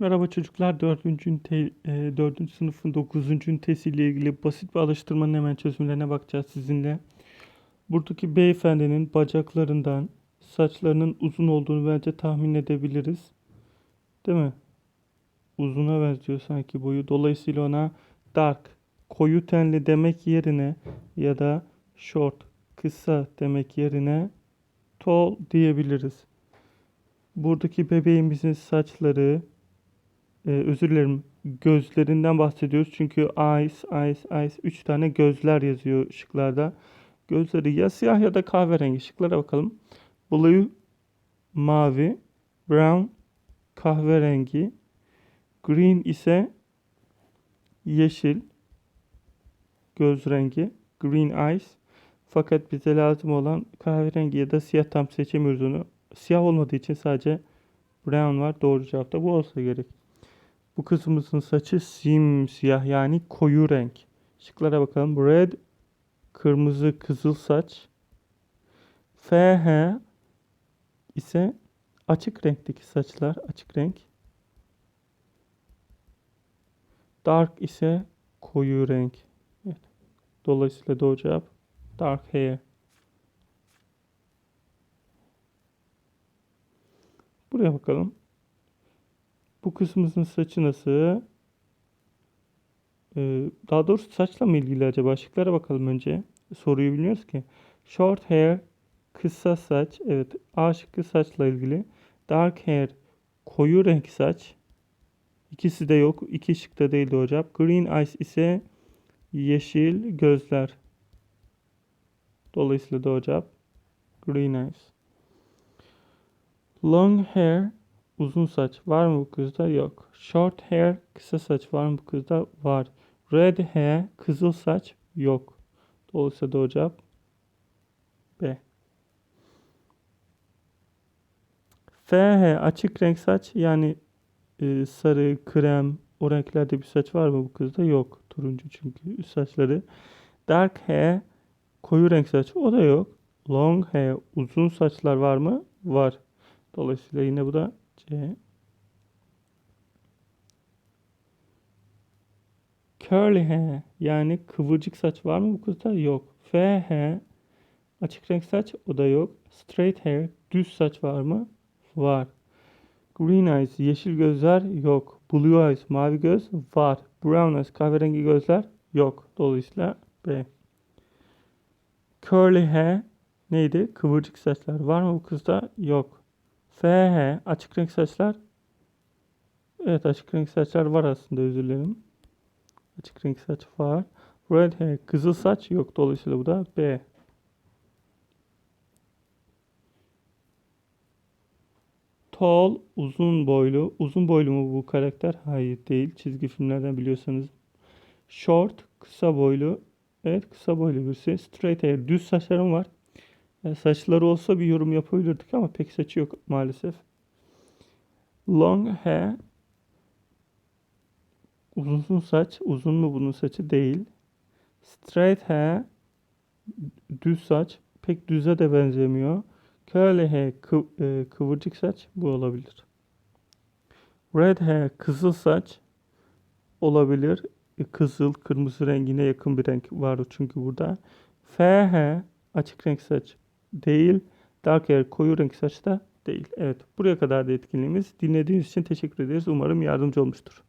Merhaba çocuklar. 4. Ünite, e, 4. sınıfın 9. ünitesiyle ilgili basit bir alıştırmanın hemen çözümlerine bakacağız sizinle. Buradaki beyefendinin bacaklarından saçlarının uzun olduğunu bence tahmin edebiliriz. Değil mi? Uzuna benziyor sanki boyu. Dolayısıyla ona dark, koyu tenli demek yerine ya da short, kısa demek yerine tall diyebiliriz. Buradaki bebeğimizin saçları ee, özür dilerim. Gözlerinden bahsediyoruz. Çünkü eyes, eyes, eyes. Üç tane gözler yazıyor şıklarda. Gözleri ya siyah ya da kahverengi. Şıklara bakalım. Blue, mavi. Brown, kahverengi. Green ise yeşil. Göz rengi. Green eyes. Fakat bize lazım olan kahverengi ya da siyah tam seçemiyoruz onu. Siyah olmadığı için sadece brown var. Doğru cevap da bu olsa gerek. Bu kızımızın saçı simsiyah yani koyu renk. Şıklara bakalım. Red kırmızı kızıl saç. FH ise açık renkteki saçlar açık renk. Dark ise koyu renk. Evet. Dolayısıyla doğru cevap dark hair. Buraya bakalım. Bu kısmımızın saçı nasıl? Ee, daha doğrusu saçla mı ilgili acaba? Şıklara bakalım önce. Soruyu bilmiyoruz ki. Short hair, kısa saç. Evet, A şıkkı saçla ilgili. Dark hair, koyu renk saç. İkisi de yok. İki şıkta değildi hocam. Green eyes ise yeşil gözler. Dolayısıyla doğru cevap green eyes. Long hair Uzun saç var mı bu kızda? Yok. Short hair kısa saç var mı bu kızda? Var. Red hair kızıl saç yok. Dolayısıyla doğru cevap B. FH açık renk saç yani e, sarı, krem o renklerde bir saç var mı bu kızda? Yok. Turuncu çünkü üst saçları. Dark hair koyu renk saç o da yok. Long hair uzun saçlar var mı? Var. Dolayısıyla yine bu da C. Curly hair yani kıvırcık saç var mı bu kızda? Yok. Fair hair açık renk saç o da yok. Straight hair düz saç var mı? Var. Green eyes yeşil gözler yok. Blue eyes mavi göz var. Brown eyes kahverengi gözler yok. Dolayısıyla B. Curly hair neydi? Kıvırcık saçlar var mı bu kızda? Yok. FH açık renk saçlar. Evet açık renk saçlar var aslında özür dilerim. Açık renk saç var. Red hair kızıl saç yok. Dolayısıyla bu da B. Tall uzun boylu. Uzun boylu mu bu karakter? Hayır değil. Çizgi filmlerden biliyorsanız. Short kısa boylu. Evet kısa boylu birisi. Straight hair düz saçlarım var. Yani saçları olsa bir yorum yapabilirdik ama pek saçı yok maalesef. Long hair uzun saç. Uzun mu bunun saçı? Değil. Straight hair düz saç. Pek düze de benzemiyor. Curly hair kıv e, kıvırcık saç. Bu olabilir. Red hair kızıl saç olabilir. E, kızıl, kırmızı rengine yakın bir renk var çünkü burada. Fair hair açık renk saç değil. Dark hair koyu renk saçta değil. Evet buraya kadar da etkinliğimiz. Dinlediğiniz için teşekkür ederiz. Umarım yardımcı olmuştur.